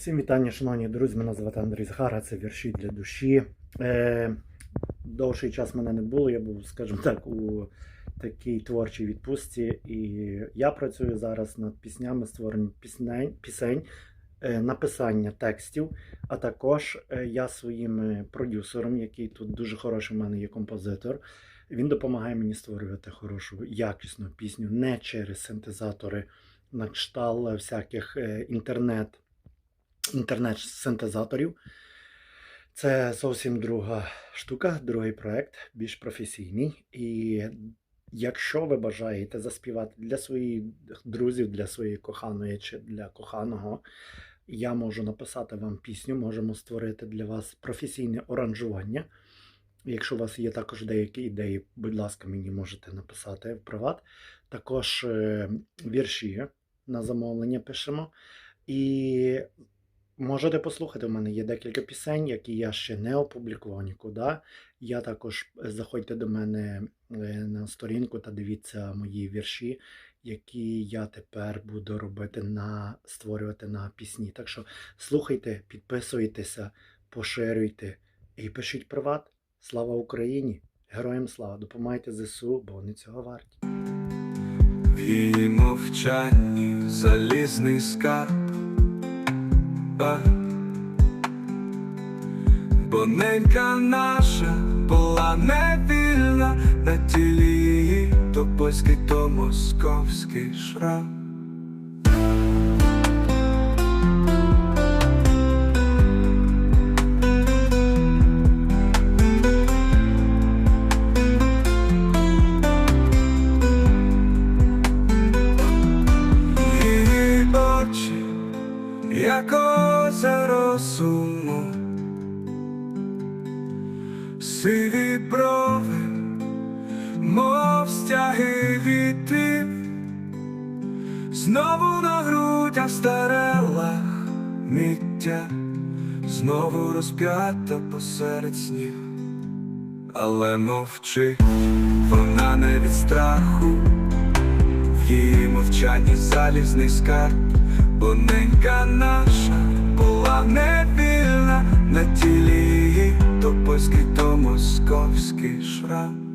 Всім вітання, шановні друзі. Мене звати Андрій Згара, це вірші для душі. Е, довший час мене не було, я був, скажімо так, у такій творчій відпустці. І я працюю зараз над піснями, створенням піснень, пісень, е, написання текстів. А також е, я своїм е, продюсером, який тут дуже хороший в мене є композитор. Він допомагає мені створювати хорошу, якісну пісню не через синтезатори на кшталт всяких е, інтернет інтернет-синтезаторів. Це зовсім друга штука, другий проект, більш професійний. І якщо ви бажаєте заспівати для своїх друзів, для своєї коханої чи для коханого, я можу написати вам пісню, можемо створити для вас професійне оранжування. Якщо у вас є також деякі ідеї, будь ласка, мені можете написати в приват. Також е, вірші на замовлення пишемо. І Можете послухати, у мене є декілька пісень, які я ще не опублікував нікуди. Я також е, заходьте до мене е, на сторінку та дивіться мої вірші, які я тепер буду робити на створювати на пісні. Так що слухайте, підписуйтеся, поширюйте і пишіть приват. Слава Україні! Героям слава! Допомагайте ЗСУ, бо вони цього варті. В її мовчанні залізний скарб. А, Бо наша була невільна, на тілі то польський, то московський шрам. Як озеро суму, сиві брови, мов стяги вітрів, знову на грудях старелах міття, знову розп'ята посеред снів, але мовчить вона не від страху. В її мовчанні залізний скарб, бо ненька наша була невільна на тілі то польський, то московський шрам.